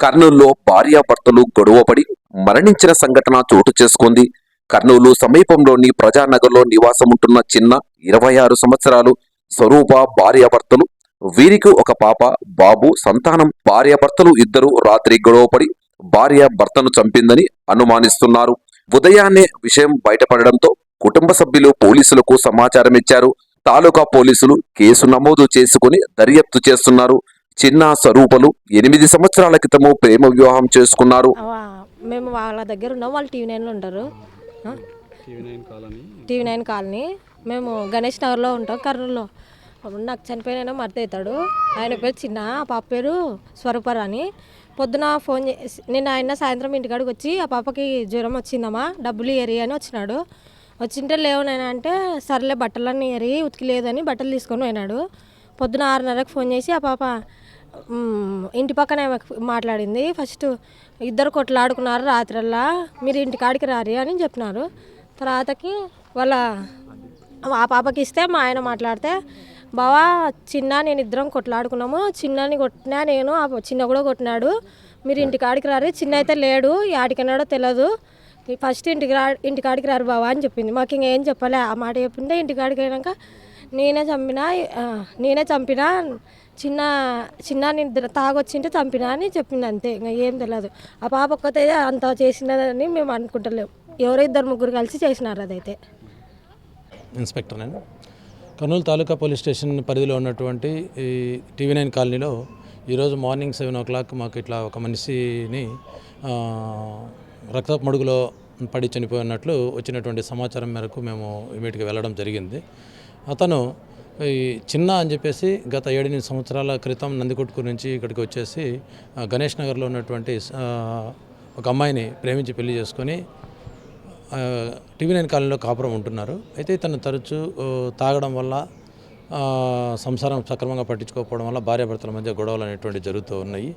కర్నూలులో భార్యాభర్తలు గొడవపడి మరణించిన సంఘటన చోటు చేసుకుంది. కర్నూలు సమీపంలోని ప్రజానగర్లో నివాసముంటున్న చిన్న ఇరవై ఆరు సంవత్సరాలు స్వరూప భార్యాభర్తలు వీరికి ఒక పాప బాబు సంతానం భార్యాభర్తలు ఇద్దరు రాత్రి గొడవపడి భార్య భర్తను చంపిందని అనుమానిస్తున్నారు. ఉదయాన్నే విషయం బయటపడడంతో కుటుంబ సభ్యులు పోలీసులకు సమాచారం ఇచ్చారు తాలూకా పోలీసులు కేసు నమోదు చేసుకుని దర్యాప్తు చేస్తున్నారు. చిన్న స్వరూపలు ఎనిమిది సంవత్సరాల క్రితము ప్రేమ వివాహం చేసుకున్నారు. మేము వాళ్ళ దగ్గర ఉన్నాం వాళ్ళు టీవీ నైన్లో ఉంటారు? TV nine colony? మేము గణేష్ నగర్లో ఉంటాం కర్నూలులో. అప్పుడు నాకు చనిపోయిన మర్త అవుతాడు ఆయన పేరు చిన్న ఆ పాప పేరు స్వరూపరాణి. పొద్దున ఫోన్ చేసి నిన్న ఆయన సాయంత్రం ఇంటికాడికి వచ్చి ఆ పాపకి జ్వరం వచ్చిందమ్మా డబ్బులు ఎరి అని వచ్చినాడు. వచ్చింటే లేవు నేను అంటే సర్లే బట్టలన్నీ ఎరి ఉతికి లేదని బట్టలు తీసుకొని పోయినాడు. పొద్దున ఆరున్నరకు ఫోన్ చేసి ఆ పాప ఇంటి పక్కన మాట్లాడింది. ఫస్ట్ ఇద్దరు కొట్లాడుకున్నారు రాత్రల్లా. మీరు ఇంటికాడికి రారి అని చెప్పినారు. తర్వాతకి వాళ్ళ ఆ పాపకి ఇస్తే మా ఆయన మాట్లాడితే బావా చిన్న నేను ఇద్దరం కొట్లాడుకున్నాము. చిన్నని కొట్టినా నేను ఆ చిన్న కూడా కొట్టినాడు. మీరు ఇంటికాడికి రారు. చిన్న అయితే లేడు. యాడికన్నాడో తెలియదు ఫస్ట్ ఇంటికి రా ఇంటికాడికి రారు బావా అని చెప్పింది. మాకు ఇంకేం చెప్పలే? ఆ మాట చెప్పిందే ఇంటికాడికి అయినాక నేనే చంపిన నేనే చంపిన చిన్న చిన్న నిద్ర తాగొచ్చింటే చంపినా అని చెప్పింది అంతే. ఇంకా ఏం తెలియదు ఆ పాప ఒక్కతే అంత చేసినదని మేము అనుకుంటలేము ఎవరో ఇద్దరు ముగ్గురు కలిసి చేసినారు అదైతే. ఇన్స్పెక్టర్ నేను. కర్నూలు తాలూకా పోలీస్ స్టేషన్ పరిధిలో ఉన్నటువంటి ఈ టీవీ నైన్ కాలనీలో ఈరోజు మార్నింగ్ సెవెన్ ఓ క్లాక్ మాకు ఇట్లా ఒక మనిషిని రక్తపు మడుగులో పడి చనిపోయినట్లు వచ్చినటువంటి సమాచారం మేరకు మేము ఇమీడియట్గా వెళ్ళడం జరిగింది. అతను ఈ చిన్న అని చెప్పేసి గత ఏడెనిమిది సంవత్సరాల క్రితం నందికొట్కూరు నుంచి ఇక్కడికి వచ్చేసి గణేష్ నగర్లో ఉన్నటువంటి ఒక అమ్మాయిని ప్రేమించి పెళ్ళి చేసుకొని టీవీ నైన్ కాలనీలో కాపురం ఉంటున్నారు. అయితే తను తరచూ తాగడం వల్ల సంసారం సక్రమంగా పట్టించుకోకపోవడం వల్ల భార్యాభర్తల మధ్య గొడవలు అనేటువంటి జరుగుతూ ఉన్నాయి.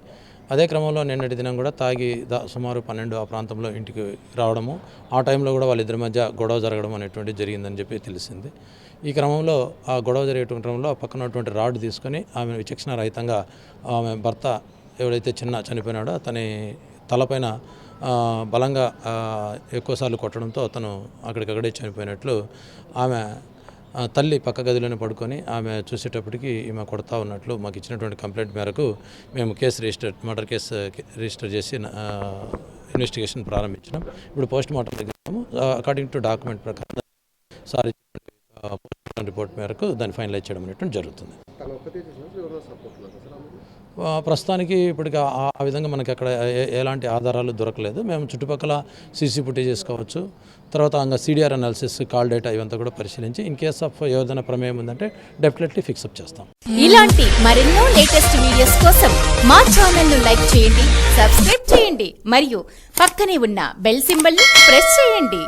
అదే క్రమంలో నిన్నటి దినం కూడా తాగి దా సుమారు పన్నెండు ఆ ప్రాంతంలో ఇంటికి రావడము. ఆ టైంలో కూడా వాళ్ళిద్దరి మధ్య గొడవ జరగడం అనేటువంటి జరిగిందని చెప్పి తెలిసింది. ఈ క్రమంలో ఆ గొడవ జరిగేటువంటి క్రమంలో ఆ పక్కన ఉన్నటువంటి రాడ్ తీసుకొని ఆమె విచక్షణ రహితంగా ఆమె భర్త ఎవడైతే చిన్న చనిపోయినాడో అతని తలపైన బలంగా ఎక్కువసార్లు కొట్టడంతో అతను అక్కడికక్కడే చనిపోయినట్లు ఆమె తల్లి పక్క గదిలోనే పడుకొని ఆమె చూసేటప్పటికి ఈమె కొడతా ఉన్నట్లు మాకు ఇచ్చినటువంటి కంప్లైంట్ మేరకు మేము case register murder case register చేసి ఇన్వెస్టిగేషన్ ప్రారంభించినాం. ఇప్పుడు పోస్ట్ మార్టం దగ్గర అకార్డింగ్ టు డాక్యుమెంట్ ప్రకారం సారీ రిపోర్ట్ మేరకు దాన్ని ఫైనలైజ్ చేయడం అనేటువంటి జరుగుతుంది. ప్రస్తుతానికి ఇప్పటికి ఆ విధంగా మనకి అక్కడ ఎలాంటి ఆధారాలు దొరకలేదు. మేము చుట్టుపక్కల సీసీ ఫుటేజ్ చేసుకోవచ్చు తర్వాత ఇంకా సిడిఆర్ అనాలిసిస్ కాల్ డేటా ఇవంతా కూడా పరిశీలించి ఇన్ కేస్ ఆఫ్ ఏదైనా ప్రమేయం ఉందంటే డెఫినెట్లీ ఫిక్సప్ చేస్తాం. ఇలాంటి మరెన్నో లేటెస్ట్ వీడియోస్ కోసం మా ఛానల్ను లైక్ చేయండి సబ్స్క్రైబ్ చేయండి. మరియు పక్కనే ఉన్న బెల్ సింబల్ ప్రెస్ చేయండి.